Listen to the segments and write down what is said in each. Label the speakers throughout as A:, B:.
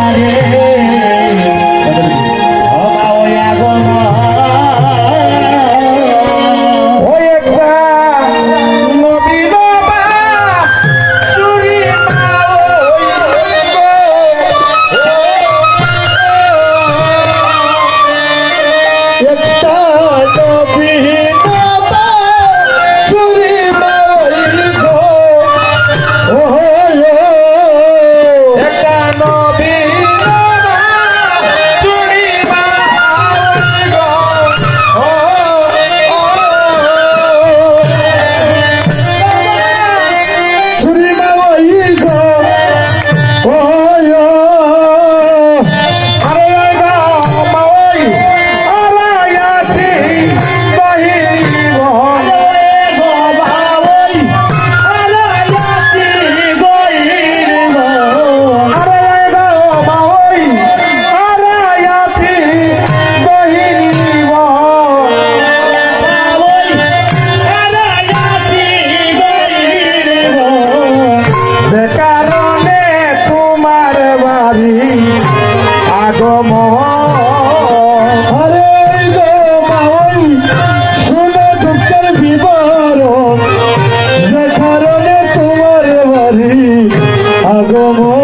A: Yeah. আগম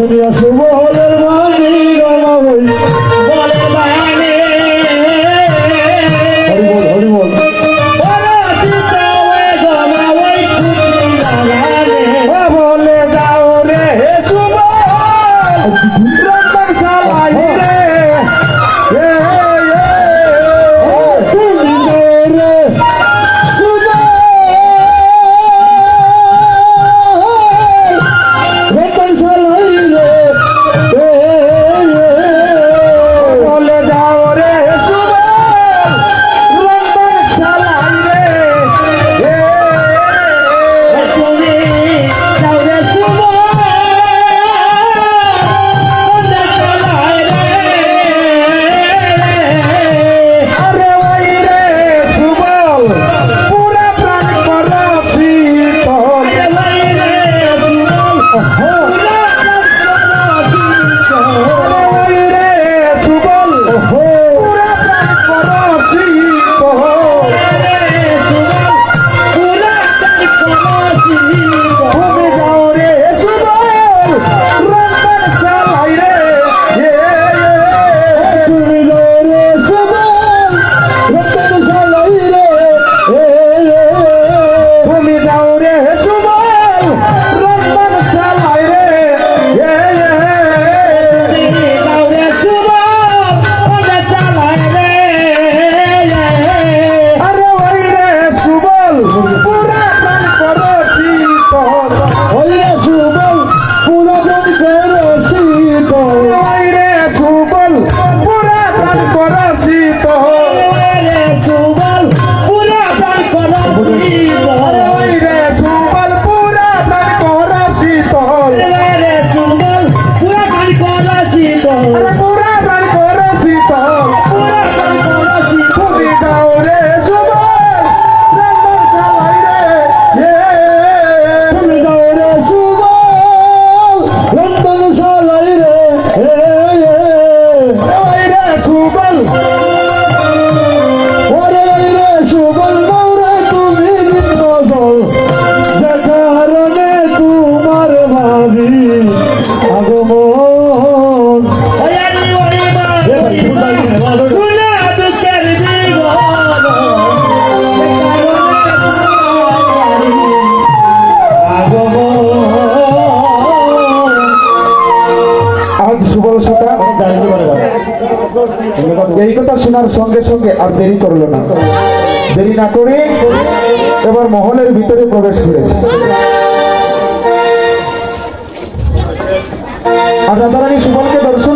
A: রানী শুনিয়া শুভলের বাণী করো। এই কথা শোনার সঙ্গে সঙ্গে আর দেরি করল না। দেরি না করে এবার মহলের ভিতরে প্রবেশ করেছে। আর দাদারানি সুবলকে দর্শন